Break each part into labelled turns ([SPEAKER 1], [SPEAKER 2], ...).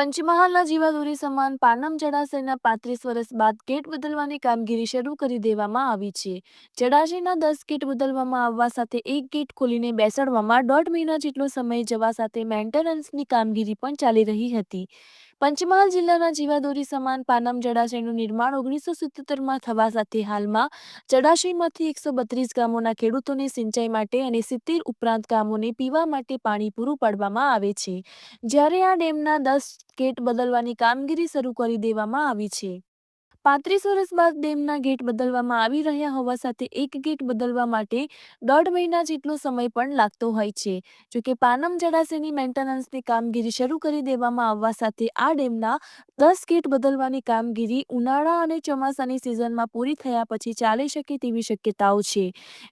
[SPEAKER 1] પંચમહાલના જીવાદોરી સમાન પાનમ જળાશયના પાંત્રીસ વર્ષ બાદ ગેટ બદલવાની કામગીરી શરૂ કરી દેવામાં આવી છે. જળાશયના દસ ગેટ બદલવામાં આવવા સાથે એક ગેટ ખોલીને બેસાડવામાં દોઢ મહિના જેટલો સમય જવા સાથે મેન્ટેનન્સની કામગીરી પણ ચાલી રહી હતી. પંચમહાલ જિલ્લાના જીવાદોરી સમાન પાનમ જળાશયનું નિર્માણ ઓગણીસો સિત્તેરમાં થવા સાથે હાલમાં જળાશયમાંથી એકસો બત્રીસ ગામોના ખેડૂતોને સિંચાઈ માટે અને સિત્તેર ઉપરાંત ગામોને પીવા માટે પાણી પૂરું પાડવામાં આવે છે. જ્યારે આ ડેમના દસ ગેટ બદલવાની કામગીરી શરૂ કરી દેવામાં આવી છે. પાંત્રીસ વર્ષ બાદ ડેમના ગેટ બદલવામાં આવી રહ્યા હોવા સાથે એક ગેટ બદલવા માટે દોઢ મહિના જેટલો સમય પણ લાગતો હોય છે. જોકે પાનમ જળાશયની મેન્ટેનન્સની કામગીરી શરૂ કરી દેવામાં આવવા સાથે આ ડેમના દસ ગેટ બદલવાની કામગીરી ઉનાળા અને ચોમાસાની સિઝનમાં પૂરી થયા પછી ચાલી શકે તેવી શક્યતાઓ છે.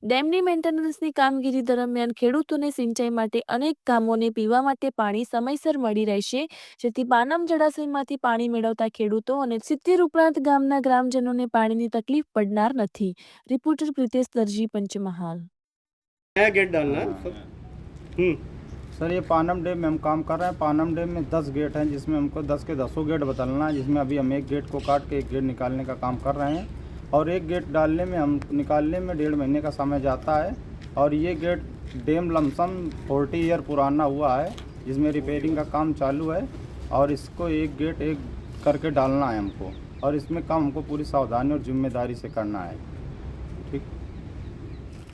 [SPEAKER 1] ડેમની મેન્ટેનન્સની કામગીરી દરમિયાન ખેડૂતોને સિંચાઈ માટે અનેક ગામોને પીવા માટે પાણી સમયસર મળી રહેશે, જેથી પાનમ જળાશયમાંથી પાણી મેળવતા ખેડૂતો અને સિત્તેર ઉપરાંત ગામના ગ્રામજનોને પાણીની તકલીફ પડનાર નથી રિપોર્ટર પ્રિતેશ દરજી પંચમહાલ
[SPEAKER 2] नया गेट डालना है सब हम्म
[SPEAKER 3] सर ये पानम डैम में हम काम कर रहे हैं पानम डैम में दस गेट हैं जिसमें हमको दस के दसों गेट बदलना है जिसमें अभी हम एक गेट को काट के एक गेट निकालने का काम कर रहे हैं और एक गेट डालने में हम निकालने में डेढ़ महीने का समय जाता है और ये gate dam lump sum forty year पुराना हुआ है जिसमें रिपेयरिंग का काम चालू है और इसको एक गेट एक करके डालना है हमको और इसमें काम हमको पूरी सावधानी और जिम्मेदारी से करना है ठीक